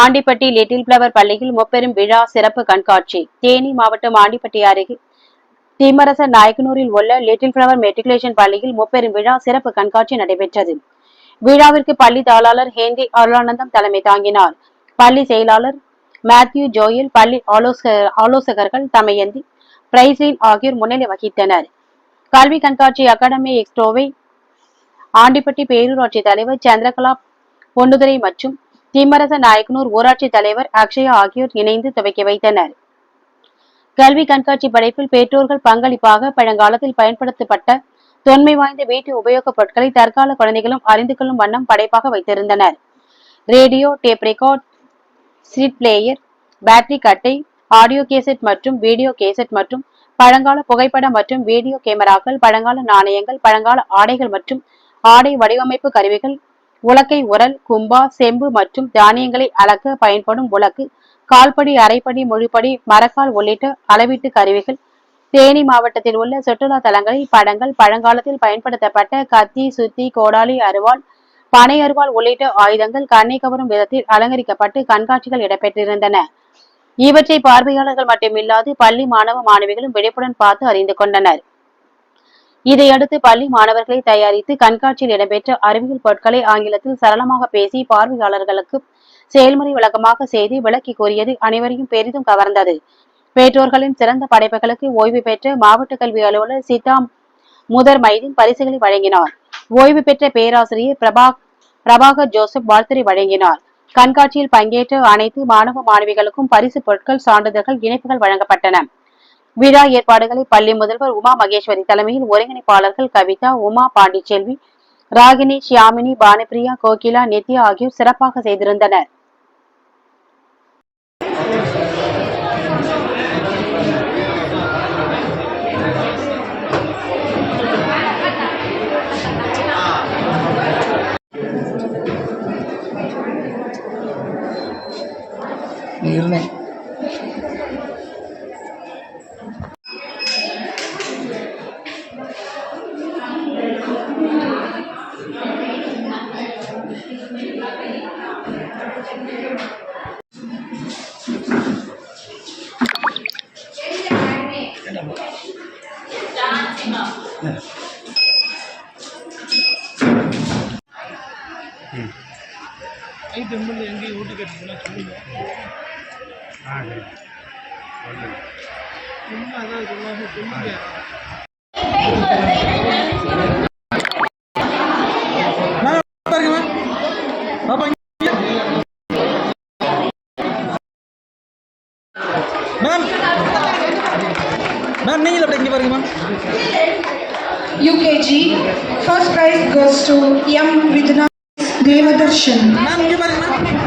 Andipatti little flower பள்ளியில் முப்பெரும் விழா சிறப்பு கண்காட்சி. தேனி மாவட்டம் ஆண்டிப்பட்டி அருகே திம்மரச நாயக்கனூரில் உள்ள லிட்டில் பிளவர் மெட்ரிகுலேஷன் பள்ளியில் முப்பெரும் விழா சிறப்பு கண்காட்சி நடைபெற்றது. விழாவிற்கு பள்ளி தாளாளர் ஹேந்தி அருளானந்தம் தலைமை தாங்கினார். பள்ளி செயலாளர் மேத்யூ ஜோயல் பள்ளி ஆலோசகர்கள் தமையந்தி பிரைஸ்லின் ஆகியோர் முன்னிலை வகித்தனர். கல்வி கண்காட்சி அகாடமி எக்ஸ்ட்ரோவை ஆண்டிப்பட்டி பேரூராட்சி தலைவர் சந்திரகலா பொன்னுதுரை மற்றும் திம்மரச நாயக்கனூர் ஊராட்சி தலைவர் அக்ஷயா ஆகியோர் இணைந்து துவக்கி வைத்தனர். கல்வி கண்காட்சி படைப்பில் பெற்றோர்கள் பங்களிப்பாக பழங்காலத்தில் பயன்படுத்தப்பட்ட தொன்மை வாய்ந்த வீட்டு உபயோகப் பொருட்களை தற்கால குழந்தைகளும் அறிந்து கொள்ளும் வண்ணம் படைப்பாக வைத்திருந்தனர். Radio tape record seat player battery கட்டை ஆடியோ கேசட் மற்றும் வீடியோ கேசட் மற்றும் பழங்கால புகைப்படம் மற்றும் வீடியோ கேமராக்கள் பழங்கால நாணயங்கள் பழங்கால ஆடைகள் மற்றும் ஆடை வடிவமைப்பு கருவிகள் உலக்கை உரல் கும்பா செம்பு மற்றும் தானியங்களை அளக்க பயன்படும் உலக்கு கால்படி அரைப்படி மொழிப்படி மரக்கால் உள்ளிட்ட அளவீட்டு கருவிகள். தேனி மாவட்டத்தில் உள்ள சுற்றுலா தலங்களில் படங்கள் பழங்காலத்தில் பயன்படுத்தப்பட்ட கத்தி சுத்தி கோடாலி அருவாள் பனை அருவாள் உள்ளிட்ட ஆயுதங்கள் கண்ணை கவரும் விதத்தில் அலங்கரிக்கப்பட்டு கண்காட்சிகள் இடம்பெற்றிருந்தன. இவற்றை பார்வையாளர்கள் மட்டுமில்லாது பள்ளி மாணவ மாணவிகளும் விழிப்புடன் பார்த்து அறிந்து கொண்டனர். இதையடுத்து பள்ளி மாணவர்களை தயாரித்து கண்காட்சியில் இடம்பெற்ற அறிவியல் பொருட்களை ஆங்கிலத்தில் சரளமாக பேசி பார்வையாளர்களுக்கு செயல்முறை விளக்கமாக செய்து விளக்கி கூறியது அனைவரையும் பெரிதும் கவர்ந்தது. பெற்றோர்களின் சிறந்த படைப்புகளுக்கு ஓய்வு பெற்ற மாவட்ட கல்வி அலுவலர் சித்தாம் முதர் மைதீன் பரிசுகளை வழங்கினார். ஓய்வு பெற்ற பேராசிரியர் பிரபா பிரபாகர் ஜோசப் வாழ்த்துரை வழங்கினார். கண்காட்சியில் பங்கேற்ற அனைத்து மாணவ மாணவிகளுக்கும் பரிசு பொருட்கள் சான்றிதழ்கள் இணைப்புகள் வழங்கப்பட்டன. விழா ஏற்பாடுகளை பள்ளி முதல்வர் உமா மகேஸ்வரி தலைமையில் ஒருங்கிணைப்பாளர்கள் கவிதா உமா பாண்டிச்செல்வி ராகினி ஷியாமினி பானுபிரியா கோகிலா நித்யா ஆகியோர் சிறப்பாக செய்திருந்தனர். இருந்தேன் ஐட்டம் வந்து எங்கேயும் ஓட்டு கேட்டுச்சுன்னா சொல்லுங்க. சும்மா அதான் சொல்லாம சொல்லுங்க மேம் நீங்கள் அப்படி இங்கே பாருங்க ma'am UKG. First prize goes to M. Vidna Devadarshan. Ma'am இங்கே பாருங்க மேம்